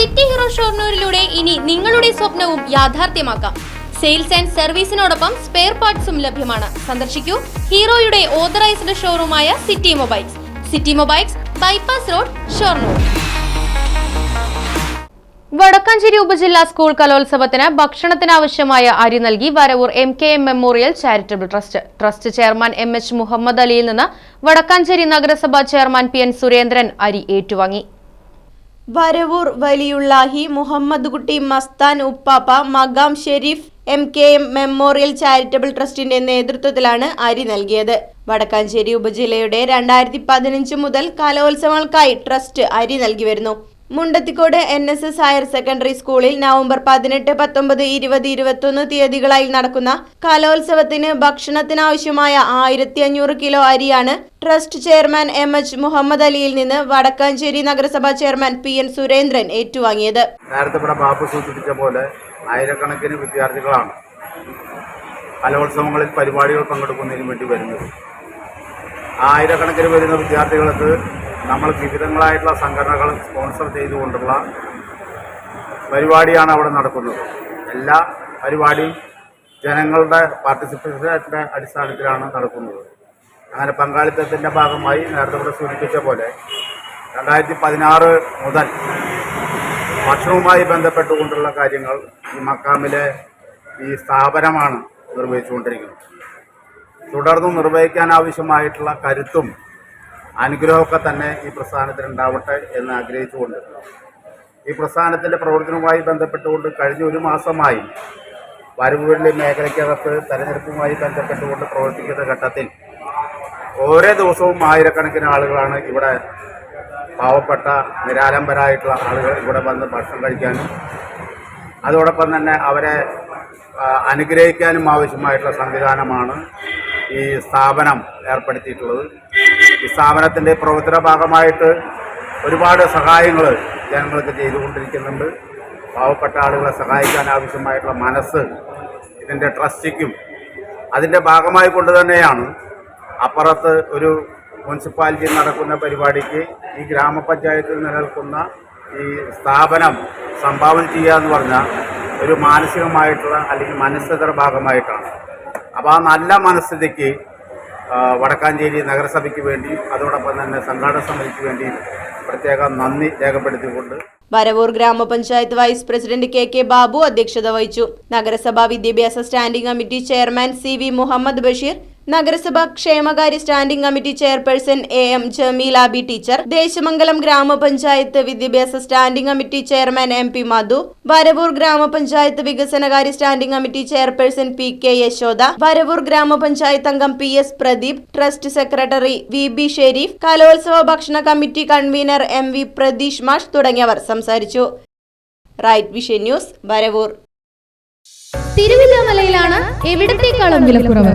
City hero ഷോർണൂരിലൂടെ ഇനി നിങ്ങളുടെ സ്വപ്നവും യാഥാർത്ഥ്യമാക്കാം. സെയിൽസ് ആൻഡ് സർവീസിനോടൊപ്പം സ്പെയർ പാർട്സും ലഭ്യമാണ്. സന്ദർശിക്കൂ ഹീറോയുടെ authorised ഷോറൂമായ City Mobiles. City Mobiles bypass road Shoranur. Vadakkancherry ഉപജില്ലാ സ്കൂൾ കലോത്സവത്തിന് ഭക്ഷണത്തിനാവശ്യമായ അരി നൽകി Varavoor M K M memorial charitable trust. Trust chairman M H Muhammad അലിയിൽ നിന്ന് വടക്കാഞ്ചേരി നഗരസഭാ ചെയർമാൻ പി എൻ സുരേന്ദ്രൻ അരി ഏറ്റുവാങ്ങി. Varavoor വലിയുള്ളാഹി Muhammad Kutty Mastan Uppappa Makam Sharif M K M memorial charitable ട്രസ്റ്റിന്റെ നേതൃത്വത്തിലാണ് അരി നൽകിയത്. വടക്കാഞ്ചേരി ഉപജില്ലയുടെ രണ്ടായിരത്തി പതിനഞ്ച് മുതൽ കലോത്സവങ്ങൾക്കായി ട്രസ്റ്റ് അരി നൽകി വരുന്നു. Mundathikode N S S higher secondary സ്കൂളിൽ നവംബർ പതിനെട്ട് പത്തൊമ്പത് ഇരുപത് ഇരുപത്തൊന്ന് തീയതികളായി നടക്കുന്ന കലോത്സവത്തിന് ഭക്ഷണത്തിനാവശ്യമായ ആയിരത്തി അഞ്ഞൂറ് കിലോ അരിയാണ് trust chairman M H Muhammad അലിയിൽ നിന്ന് വടക്കാഞ്ചേരി നഗരസഭാ ചെയർമാൻ പി എൻ സുരേന്ദ്രൻ ഏറ്റുവാങ്ങിയത്. നേരത്തെ ഇവിടെ സൂചിപ്പിച്ച പോലെ ആയിരക്കണക്കിന് വിദ്യാർത്ഥികളാണ് കലോത്സവങ്ങളിൽ പരിപാടികൾ പങ്കെടുക്കുന്നതിന് വേണ്ടി വരുന്നത്. ആയിരക്കണക്കിന് വരുന്ന വിദ്യാർത്ഥികൾക്ക് നമ്മൾ വിവിധങ്ങളായിട്ടുള്ള സംഘടനകൾ സ്പോൺസർ ചെയ്തുകൊണ്ടുള്ള പരിപാടിയാണ് അവിടെ നടക്കുന്നത്. എല്ലാ പരിപാടിയും ജനങ്ങളുടെ പാർട്ടിസിപ്പേഷന്റെ അടിസ്ഥാനത്തിലാണ് നടക്കുന്നത്. അങ്ങനെ പങ്കാളിത്തത്തിന്റെ ഭാഗമായി നേരത്തെ ഇവിടെ സൂചിപ്പിച്ച പോലെ രണ്ടായിരത്തി പതിനാറ് മുതൽ ഭക്ഷണവുമായി ബന്ധപ്പെട്ടുകൊണ്ടുള്ള കാര്യങ്ങൾ ഈ മക്കാമിലെ ഈ സ്ഥാപനമാണ് നിർവഹിച്ചുകൊണ്ടിരിക്കുന്നത്. തുടർന്ന് നിർവഹിക്കാൻ ആവശ്യമായിട്ടുള്ള കരുത്തും അനുഗ്രഹമൊക്കെ തന്നെ ഈ പ്രസ്ഥാനത്തിന് ഉണ്ടാവട്ടെ എന്ന് ആഗ്രഹിച്ചുകൊണ്ട്. ഈ പ്രസ്ഥാനത്തിന്റെ പ്രവർത്തനവുമായി ബന്ധപ്പെട്ടുകൊണ്ട് കഴിഞ്ഞ ഒരു മാസമായി വരവുകളിലെ മേഖലയ്ക്കകത്ത് തെരഞ്ഞെടുപ്പുമായി ബന്ധപ്പെട്ടുകൊണ്ട് പ്രവർത്തിക്കുന്ന ഘട്ടത്തിൽ ഓരോ ദിവസവും ആയിരക്കണക്കിന് ആളുകളാണ് ഇവിടെ പാവപ്പെട്ട നിരാലംബരായിട്ടുള്ള ആളുകൾ ഇവിടെ വന്ന് ഭക്ഷണം കഴിക്കാനും അതോടൊപ്പം തന്നെ അവരെ അനുഗ്രഹിക്കാനും ആവശ്യമായിട്ടുള്ള സംവിധാനമാണ് ഈ സ്ഥാപനം ഏർപ്പെടുത്തിയിട്ടുള്ളത്. ഈ സ്ഥാപനത്തിന്റെ പ്രവർത്തന ഭാഗമായിട്ട് ഒരുപാട് സഹായങ്ങൾ ജനങ്ങൾക്ക് ചെയ്തുകൊണ്ടിരിക്കുന്നുണ്ട്. പാവപ്പെട്ട ആളുകളെ സഹായിക്കാൻ ആവശ്യമായിട്ടുള്ള മനസ്സ് ഇതിന്റെ ട്രസ്റ്റിക്കും അതിന്റെ ഭാഗമായി കൊണ്ട് തന്നെയാണ് അപ്പുറത്ത് ഒരു മുനിസിപ്പാലിറ്റിയിൽ നടക്കുന്ന പരിപാടിക്ക് ഈ ഗ്രാമപഞ്ചായത്തിൽ നിലനിൽക്കുന്ന ഈ സ്ഥാപനം സംഭാവന ചെയ്യുക എന്ന് പറഞ്ഞാൽ ഒരു മാനസികമായിട്ടുള്ള അല്ലെങ്കിൽ മനസ്സിതര ഭാഗമായിട്ടാണ്. അപ്പോൾ ആ നല്ല മനസ്ഥിതിക്ക് വടക്കാഞ്ചേരി നഗരസഭയ്ക്ക് വേണ്ടിയും അതോടൊപ്പം തന്നെ സംഘാടക സമിതിക്ക് വേണ്ടിയും പ്രത്യേക നന്ദി രേഖപ്പെടുത്തിക്കൊണ്ട് Varavoor Grama Panchayat vice president K K Babu അധ്യക്ഷത വഹിച്ചു. നഗരസഭാ വിദ്യാഭ്യാസ standing committee chairman C V Muhammad Basheer നഗരസഭാ ക്ഷേമകാര്യ standing committee chairperson A M Jameela B teacher Desamangalam Grama Panchayat വിദ്യാഭ്യാസ standing committee chairman M P Madhu Varavoor Grama Panchayat വികസനകാര്യ standing committee chairperson P K Yashoda Varavoor Grama Panchayat അംഗം P S Pradeep trust secretary V B Sharif കലോത്സവ ഭക്ഷണ committee convener M V Pratheesh മാഷ് തുടങ്ങിയവർ സംസാരിച്ചു. Right vision news Varavoor. തിരുവില്ലാമലയിലാണ് എവിടത്തേക്കാളും വിലക്കുറവ്